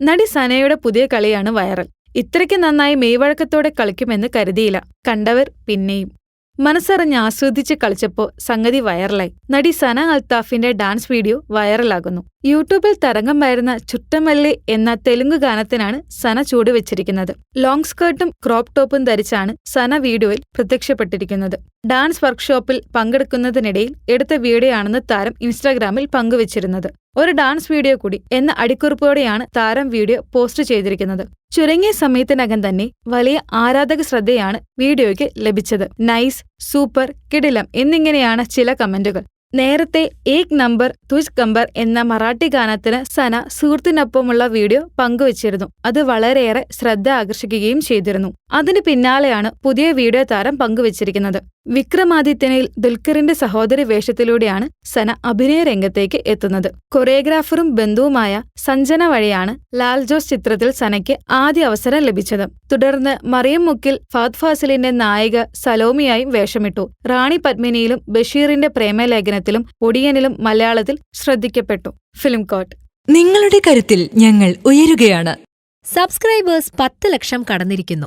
നടി സനയുടെ പുതിയ കളിയാണ് വൈറൽ. ഇത്രയ്ക്ക് നന്നായി മെയ്വഴക്കത്തോടെ കളിക്കുമെന്ന് കരുതിയില്ല. കണ്ടവർ പിന്നെയും. മനസ്സറിഞ്ഞ് ആസ്വദിച്ച് കളിച്ചപ്പോ സംഗതി വൈറലായി. നടി സന അൽത്താഫിന്റെ ഡാൻസ് വീഡിയോ വൈറലാകുന്നു. യൂട്യൂബിൽ തരംഗം വരുന്ന ചുട്ടമല്ലി എന്ന തെലുങ്ക് ഗാനത്തിനാണ് സന ചൂടുവെച്ചിരിക്കുന്നത്. ലോങ് സ്കേർട്ടും ക്രോപ്പ് ടോപ്പും ധരിച്ചാണ് സന വീഡിയോയിൽ പ്രത്യക്ഷപ്പെട്ടിരിക്കുന്നത്. ഡാൻസ് വർക്ക്ഷോപ്പിൽ പങ്കെടുക്കുന്നതിനിടയിൽ എടുത്ത വീഡിയോ ആണെന്ന് താരം ഇൻസ്റ്റാഗ്രാമിൽ പങ്കുവച്ചിരുന്നത്. ഒരു ഡാൻസ് വീഡിയോ കൂടി എന്ന അടിക്കുറിപ്പോടെയാണ് താരം വീഡിയോ പോസ്റ്റ് ചെയ്തിരിക്കുന്നത്. ചുരുങ്ങിയ സമയത്തിനകം തന്നെ വലിയ ആരാധക ശ്രദ്ധയാണ് വീഡിയോയ്ക്ക് ലഭിച്ചത്. നൈസ് സൂപ്പർ കിടിലം എന്നിങ്ങനെയാണ് ചില കമന്റുകൾ. നേരത്തെ ഏക് നമ്പർ തുജ് കമ്പർ എന്ന മറാഠി ഗാനത്തിന് സന സുഹൃത്തിനൊപ്പമുള്ള വീഡിയോ പങ്കുവച്ചിരുന്നു. അത് വളരെയേറെ ശ്രദ്ധ ആകർഷിക്കുകയും ചെയ്തിരുന്നു. അതിനു പിന്നാലെയാണ് പുതിയ വീഡിയോ താരം പങ്കുവച്ചിരിക്കുന്നത്. വിക്രമാദിത്യനിൽ ദുൽഖറിന്റെ സഹോദരി വേഷത്തിലൂടെയാണ് സന അഭിനയ രംഗത്തേക്ക് എത്തുന്നത്. കൊറിയോഗ്രാഫറും ബന്ധുവുമായ സഞ്ജന വഴിയാണ് ലാൽ ജോസ് ചിത്രത്തിൽ സനയ്ക്ക് ആദ്യ അവസരം ലഭിച്ചത്. തുടർന്ന് മറിയം മുക്കിൽ ഫാദ് ഫാസിലിന്റെ നായിക സലോമിയായും വേഷമിട്ടു. റാണി പത്മിനിയിലും ബഷീറിന്റെ പ്രേമലേഖനത്തിലും ഒടിയനിലും മലയാളത്തിൽ ശ്രദ്ധിക്കപ്പെട്ടു. ഫിലിം കോട്ട് നിങ്ങളുടെ കരുത്തിൽ ഞങ്ങൾ ഉയരുകയാണ്. സബ്സ്ക്രൈബേഴ്സ് പത്ത് ലക്ഷം കടന്നിരിക്കുന്നു.